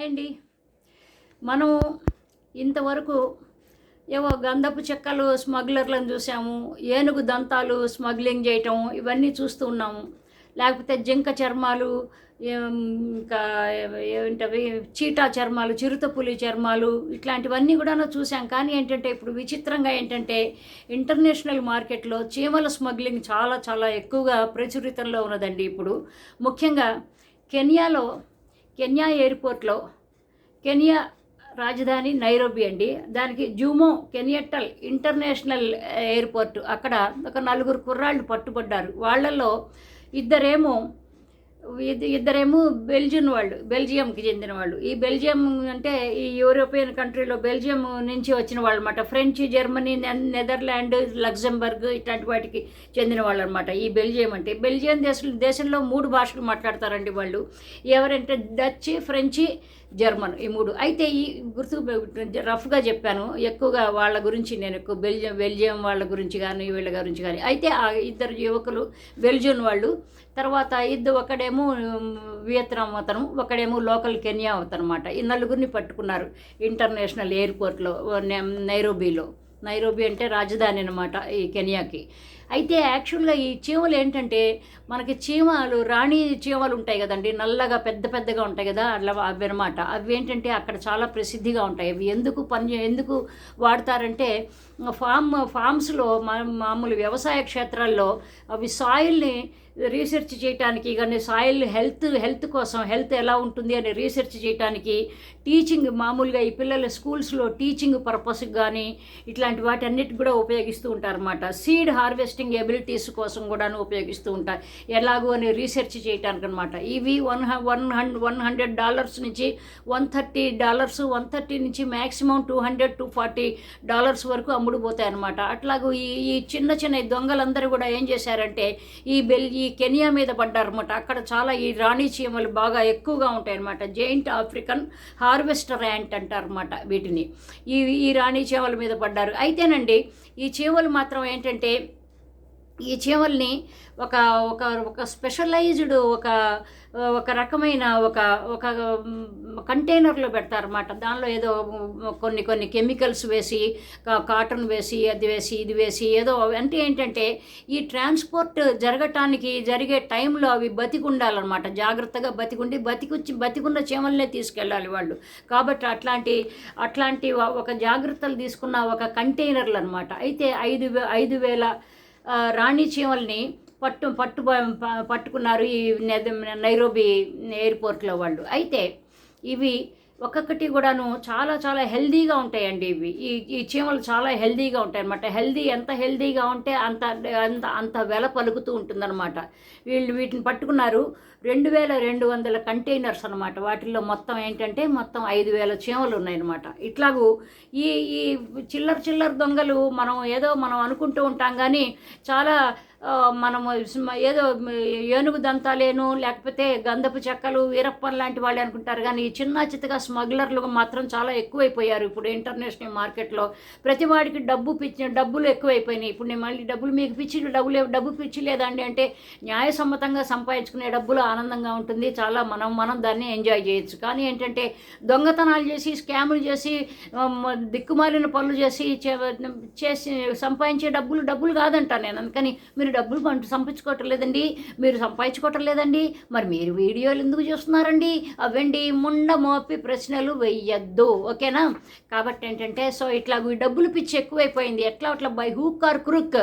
Hi అండి మనం ఇంతవరకు ఏవో గంధపు చెక్కలు స్మగ్లర్లను చూసాము ఏనుగు దంతాలు స్మగ్లింగ్ చేయటం ఇవన్నీ చూస్తూ ఉన్నాము. లేకపోతే జింక చర్మాలు ఇంకా ఏంటవి చీటా చర్మాలు చిరుతపులి చర్మాలు ఇట్లాంటివన్నీ కూడా చూసాం కానీ ఏంటంటే ఇప్పుడు విచిత్రంగా ఏంటంటే ఇంటర్నేషనల్ మార్కెట్లో చీమల స్మగ్లింగ్ చాలా చాలా ఎక్కువగా ప్రచురితంలో ఉన్నదండి ఇప్పుడు. ముఖ్యంగా కెన్యాలో కెన్యా ఎయిర్పోర్ట్లో కెన్యా రాజధాని నైరోబి అండి. దానికి జూమో కెనియట్టల్ ఇంటర్నేషనల్ ఎయిర్పోర్ట్. అక్కడ ఒక నలుగురు కుర్రాళ్ళు పట్టుబడ్డారు. వాళ్ళల్లో ఇద్దరేమో ఇద్దరేమో బెల్జియన్ వాళ్ళు బెల్జియంకి చెందిన వాళ్ళు. ఈ బెల్జియం అంటే ఈ యూరోపియన్ కంట్రీలో బెల్జియం నుంచి వచ్చిన వాళ్ళు అనమాట ఫ్రెంచ్ జర్మనీ నెదర్లాండ్ లగ్జంబర్గ్ ఇట్లాంటి వాటికి చెందిన వాళ్ళు అనమాట ఈ బెల్జియం అంటే. బెల్జియం దేశం దేశంలో మూడు భాషలు మాట్లాడతారండి వాళ్ళు. ఎవరంటే డచ్ ఫ్రెంచి జర్మన్ ఈ మూడు. అయితే ఈ గుర్తు రఫ్గా చెప్పాను. ఎక్కువగా వాళ్ళ గురించి నేను ఎక్కువ బెల్జియం బెల్జియం వాళ్ళ గురించి కానీ వీళ్ళ గురించి కానీ అయితే ఆ ఇద్దరు యువకులు బెల్జియన్ వాళ్ళు. తర్వాత ఇద్దరు ఒకడేమో వియత్నాం అతను ఒకడేమో లోకల్ కెన్యా అతను అనమాట ఈ నలుగురిని పట్టుకున్నారు ఇంటర్నేషనల్ ఎయిర్పోర్ట్లో నైరోబీలో. నైరోబీ అంటే రాజధాని అనమాట ఈ కెన్యాకి. అయితే యాక్చువల్గా ఈ చీమలు ఏంటంటే మనకి చీమలు రాణి చీమలు ఉంటాయి కదండి. నల్లగా పెద్ద పెద్దగా ఉంటాయి కదా అట్లా అవి అనమాట అవి ఏంటంటే అక్కడ చాలా ప్రసిద్ధిగా ఉంటాయి. అవి ఎందుకు పని ఎందుకు వాడతారంటే ఫామ్ ఫామ్స్లో మా- మామూలు వ్యవసాయ క్షేత్రాల్లో అవి సాయిల్ని రీసెర్చ్ చేయడానికి కానీ సాయిల్ హెల్త్ హెల్త్ కోసం హెల్త్ ఎలా ఉంటుంది అని రీసెర్చ్ చేయడానికి టీచింగ్ మామూలుగా ఈ పిల్లల స్కూల్స్లో టీచింగ్ పర్పస్కి కానీ ఇట్లాంటి వాటన్నిటికి కూడా ఉపయోగిస్తూ ఉంటారన్నమాట. సీడ్ హార్వెస్ట్ టెస్టింగ్ ఎబిలిటీస్ కోసం కూడాను ఉపయోగిస్తూ ఉంటాయి ఎలాగో అని రీసెర్చ్ చేయడానికి అనమాట ఇవి one one hund one hundred dollars నుంచి one thirty dollars one thirty నుంచి maximum two hundred two forty dollars వరకు అమ్ముడుపోతాయి అనమాట అట్లాగూ ఈ ఈ చిన్న చిన్న దొంగలందరూ కూడా ఏం చేశారంటే ఈ బెల్ ఈ కెనియా మీద పడ్డారనమాట. అక్కడ చాలా ఈ రాణి చీమలు బాగా ఎక్కువగా ఉంటాయి అనమాట జైంట్ ఆఫ్రికన్ హార్వెస్టర్ యాంట్ అంటారన్నమాట వీటిని. ఈ ఈ రాణి చీమల మీద పడ్డారు. అయితేనండి ఈ చీమలు మాత్రం ఏంటంటే ఈ చీమల్ని ఒక ఒక ఒక స్పెషలైజ్డ్ ఒక ఒక రకమైన ఒక ఒక కంటైనర్లో పెడతారన్నమాట. దానిలో ఏదో కొన్ని కొన్ని కెమికల్స్ వేసి కా- కాటన్ వేసి అది వేసి ఇది వేసి ఏదో అంటే ఏంటంటే ఈ ట్రాన్స్పోర్ట్ జరగటానికి జరిగే టైంలో అవి బతికి ఉండాలన్నమాట జాగ్రత్తగా బతికుండి బతికొచ్చి బతికున్న చీమల్నే తీసుకెళ్ళాలి వాళ్ళు. కాబట్టి అట్లాంటి అట్లాంటి ఒక జాగ్రత్తలు తీసుకున్న ఒక కంటైనర్లు అనమాట అయితే ఐదు వే ఐదు వేల రాణి చీమల్ని పట్టు పట్టు పట్టుకున్నారు ఈ నెద- నైరోబి ఎయిర్పోర్ట్లో వాళ్ళు. అయితే ఇవి ఒక్కొక్కటి కూడాను చాలా చాలా హెల్దీగా ఉంటాయండి ఇవి. ఈ ఈ చీమలు చాలా హెల్దీగా ఉంటాయి అనమాట హెల్దీ ఎంత హెల్దీగా ఉంటే అంత అంత అంత వెల పలుకుతూ ఉంటుందన్నమాట. వీళ్ళు వీటిని పట్టుకున్నారు రెండు వేల రెండు వందల కంటైనర్స్ అనమాట వాటిల్లో మొత్తం ఏంటంటే మొత్తం ఐదు వేల చీమలు ఉన్నాయన్నమాట. ఇట్లాగూ ఈ ఈ చిల్లర చిల్లర దొంగలు మనం ఏదో మనం అనుకుంటూ ఉంటాం కానీ చాలా మనము ఏదో ఏనుగు దంతాలేను లేకపోతే గంధపు చెక్కలు వీరప్పన్ లాంటి వాళ్ళు అనుకుంటారు. కానీ ఈ చిన్న చిత్తగా స్మగ్లర్లు మాత్రం చాలా ఎక్కువైపోయారు. ఇప్పుడు ఇంటర్నేషనల్ మార్కెట్లో ప్రతి వాడికి డబ్బు పిచ్చి డబ్బులు ఎక్కువైపోయినాయి. ఇప్పుడు నేను మళ్ళీ డబ్బులు మీకు పిచ్చి డబ్బులు డబ్బు పిచ్చి లేదండి అంటే న్యాయసమ్మతంగా సంపాదించుకునే డబ్బులు ఆనందంగా ఉంటుంది. చాలా మనం మనం దాన్ని ఎంజాయ్ చేయొచ్చు. కానీ ఏంటంటే దొంగతనాలు చేసి స్కాములు చేసి దిక్కుమాలిన పనులు చేసి చే- చేసి సంపాదించే డబ్బులు డబ్బులు కాదంటాను నేను. అందుకని మీరు డబ్బులు పంట సంపించుకోవటం లేదండి మీరు సంపాదించుకోవటం లేదండి మరి మీరు వీడియోలు ఎందుకు చూస్తున్నారండి? అవండి ముండ మోపి ప్రశ్నలు వెయ్యొద్దు ఓకేనా? కాబట్టి ఏంటంటే సో ఇట్లా డబ్బులు పిచ్చి ఎక్కువైపోయింది. ఎట్లా? అట్లా బై హూక్ ఆర్ క్రుక్.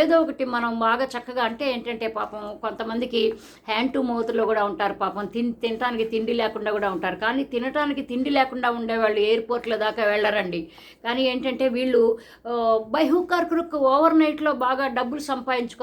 ఏదో ఒకటి మనం బాగా చక్కగా అంటే ఏంటంటే పాపం కొంతమందికి హ్యాండ్ టు మౌత్లో కూడా ఉంటారు పాపం. తిన్ తినటానికి తిండి లేకుండా కూడా ఉంటారు. కానీ తినటానికి తిండి లేకుండా ఉండేవాళ్ళు ఎయిర్పోర్ట్ల దాకా వెళ్ళరండి. కానీ ఏంటంటే వీళ్ళు by hook or crook over నైట్లో బాగా డబ్బులు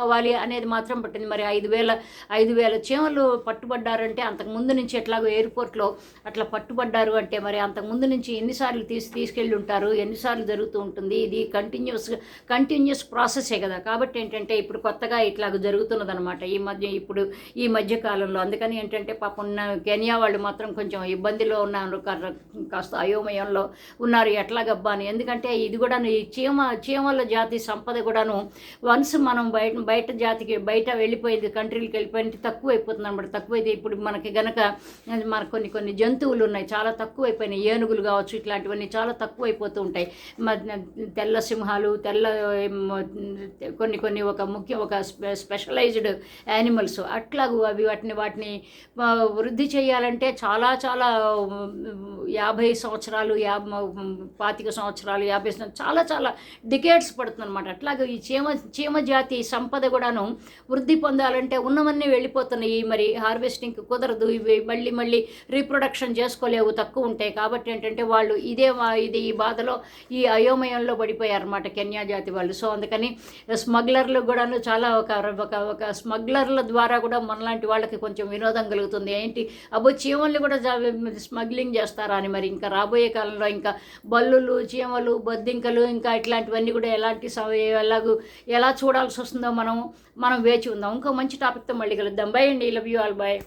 చేసుకోవాలి అనేది మాత్రం పట్టింది. మరి ఐదు వేల ఐదు వేల చీమలు పట్టుబడ్డారంటే అంతకు ముందు నుంచి ఎట్లాగో ఎయిర్పోర్ట్లో అట్లా పట్టుబడ్డారు అంటే మరి అంతకు ముందు నుంచి ఎన్నిసార్లు తీసి తీసుకెళ్ళి ఉంటారు ఎన్నిసార్లు జరుగుతూ ఉంటుంది. ఇది కంటిన్యూస్ కంటిన్యూస్ ప్రాసెసే కదా. కాబట్టి ఏంటంటే ఇప్పుడు కొత్తగా ఇట్లాగ జరుగుతున్నదనమాట ఈ మధ్య ఇప్పుడు ఈ మధ్య కాలంలో. అందుకని ఏంటంటే పాపం ఉన్న కెనియా వాళ్ళు మాత్రం కొంచెం ఇబ్బందిలో ఉన్నారు. కాస్త అయోమయంలో ఉన్నారు. ఎట్లాగబ్బా అని. ఎందుకంటే ఇది కూడా ఈ చీమ చీమల జాతి సంపద కూడాను వన్స్ మనం బయట బయట జాతికి బయట వెళ్ళిపోయేది కంట్రీలకి వెళ్ళిపోయింది తక్కువ అయిపోతుంది అనమాట తక్కువైతే ఇప్పుడు మనకి గనక మన కొన్ని కొన్ని జంతువులు ఉన్నాయి చాలా తక్కువ అయిపోయినాయి ఏనుగులు కావచ్చు ఇట్లాంటివన్నీ చాలా తక్కువ అయిపోతూ ఉంటాయి తెల్ల సింహాలు తెల్ల కొన్ని కొన్ని ఒక ముఖ్య ఒక స్పెషలైజ్డ్ యానిమల్స్ అట్లాగూ అవి వాటిని వాటిని వృద్ధి చేయాలంటే చాలా చాలా యాభై సంవత్సరాలు యాభై పాతిక సంవత్సరాలు యాభై చాలా చాలా డికేట్స్ పడుతుంది అనమాట అట్లాగే ఈ చీమ చీమ జాతి సంపద కూడాను వృద్ధి పొందాలంటే ఉన్నవన్నీ వెళ్ళిపోతున్నాయి. మరి హార్వెస్టింగ్ కుదరదు. ఇవి మళ్ళీ మళ్ళీ రీప్రొడక్షన్ చేసుకోలేవు. తక్కువ ఉంటాయి. కాబట్టి ఏంటంటే వాళ్ళు ఇదే ఇది ఈ బాధలో ఈ అయోమయంలో పడిపోయారన్నమాట కెన్యా జాతి వాళ్ళు. సో అందుకని స్మగ్లర్లు కూడాను చాలా ఒక ఒక ఒక స్మగ్లర్ల ద్వారా కూడా మనలాంటి వాళ్ళకి కొంచెం వినోదం కలుగుతుంది. ఏంటి? అబ్బో చీమల్ని కూడా స్మగ్లింగ్ చేస్తారు? అని మరి ఇంకా రాబోయే కాలంలో ఇంకా బల్లులు చీమలు బొద్దింకలు ఇంకా ఇట్లాంటివన్నీ కూడా ఎలాంటి ఎలాగూ ఎలా చూడాల్సి వస్తుందో మనం మనం వేచి ఉందాం. ఇంకో మంచి టాపిక్తో మళ్ళీ కలుద్దాం. బై అండి. Love you all bye